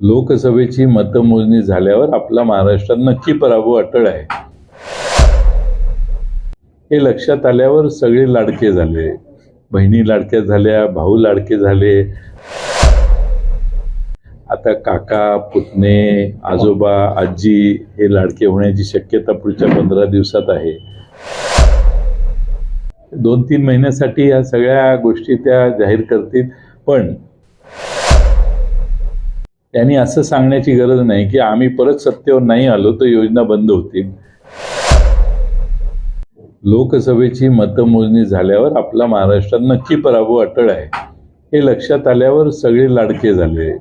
लोकसभेची मतमोजणी झाल्यावर आपला महाराष्ट्रात नक्की पराभव अटळ आहे. हे लक्षात आल्यावर सगळे लाडके झाले. बहिणी लाडक्या झाल्या भाऊ लाडके झाले. आता काका पुतणे आजोबा आजी हे लाडके होण्याची शक्यता पुढच्या पंधरा दिवसात आहे. दोन तीन महिन्यासाठी या सगळ्या गोष्टी त्या जाहीर करतील. पण त्यांनी असं सांगण्याची गरज नाही की आम्ही परत सत्तेवर नाही आलो तर योजना बंद होतील. लोकसभेची मतमोजणी झाल्यावर आपला महाराष्ट्रात नक्की पराभव अटळ आहे. हे लक्षात आल्यावर सगळे लाडके झाले.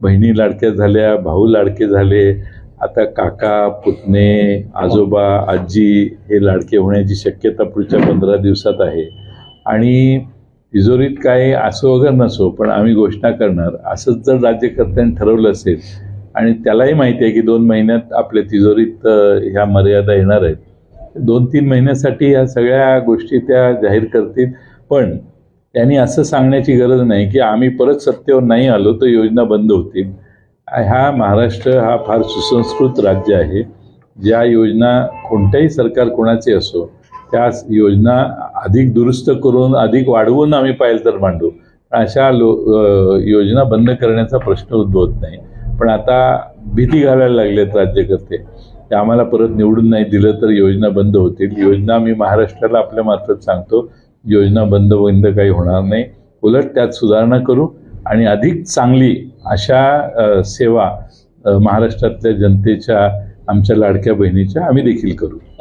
बहिणी लाडक्या झाल्या भाऊ लाडके झाले. आता काका पुतणे आजोबा आजी हे लाडके होण्याची शक्यता पुढच्या पंधरा दिवसात आहे. आणि तिजोरीत काय असो वगैरे नसो पण आम्ही घोषणा करणार असंच जर राज्यकर्त्यांनी ठरवलं असेल आणि त्यालाही माहिती आहे की दोन महिन्यात आपल्या तिजोरीत ह्या मर्यादा येणार आहेत. दोन तीन महिन्यासाठी ह्या सगळ्या गोष्टी त्या जाहीर करतील पण त्यांनी असं सांगण्याची गरज नाही की आम्ही परत सत्तेवर नाही आलो तर योजना बंद होतील. हा महाराष्ट्र हा फार सुसंस्कृत राज्य आहे. ज्या योजना कोणत्याही सरकार कोणाचे असो त्या योजना अधिक दुरुस्त करून अधिक वाढवून आम्ही पाहिलं तर मांडू. अशा लो योजना बंद करण्याचा प्रश्न उद्भवत नाही. पण आता भीती घालायला लागलेत राज्यकर्ते. ते आम्हाला परत निवडून नाही दिलं तर योजना बंद होतील. योजना मी महाराष्ट्राला आपल्या मार्फत सांगतो. योजना बंद बंद काही होणार नाही. उलट त्यात सुधारणा करू आणि अधिक चांगली अशा सेवा महाराष्ट्रातल्या जनतेच्या आमच्या लाडक्या बहिणीच्या आम्ही देखील करू.